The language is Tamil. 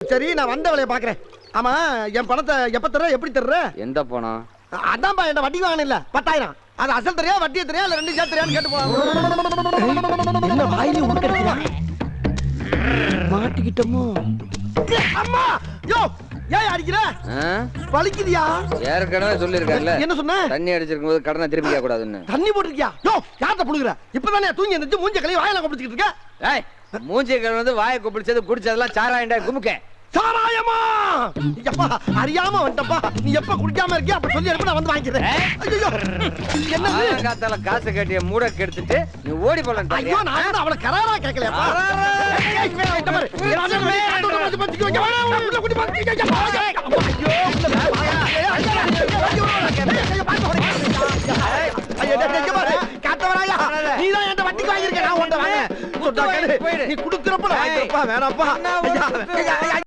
சரி நான் வந்த வேலையை பாக்குறேன் ஆமா என் பணத்தை எப்ப தர்ற எப்படி தர்ற? எந்த பணம்? அதான்ப்பா என்ன வட்டி வாங்கின இல்ல. பத்தாயிரம். அது அசல் தெரியா வட்டியை தெரியா இல்ல ரெண்டு சேர்த்து தெரியான்னு கேட்டு போ என்ன வாயிலே உட்கடிக்கிறான் மாட்டிக்கிட்டோமோ? அம்மா யோ ஏன் அடிக்கிற? வலிக்குதியா? ஏற்கனவே சொல்லியிருக்காருல்ல. என்ன சொன்ன? தண்ணி அடிச்சிருக்கும் போது கடனை திருப்பி கேட்க கூடாதுன்னு. தண்ணி போட்டிருக்கியா? யோ யார்கிட்ட புடுங்குற இப்பதானே தூங்கி எந்திரிச்சு மூஞ்ச கழுவி வாயில கொப்பிடிச்சிட்டு இருக்க. ஏய் மூஞ்சி கழுவு வாயை குப்பிடிச்சது குடிச்சதெல்லாம் சாராயண்டா குமுக்க சாராயமா எப்பா அறியாம வந்துட்டப்பா நீ எப்ப குடிக்காம இருக்கியா அப்ப சொல்லி அனுப்பி நான் வந்து வாங்கிக்கிறேன் ஐயோ என்னது காத்தால காசு கட்டிய மூட கெடுத்துட்டு நீ ஓடி போலாம் ஐயோ நான் அவளை கராரா கேட்கலையாப்பா வந்து வந்து வந்து நீதான் என்கிட்ட வட்டிக்கு வாங்கியிருக்க, கேளு. நீ குடுக்கறப்ப வேணாப்பா.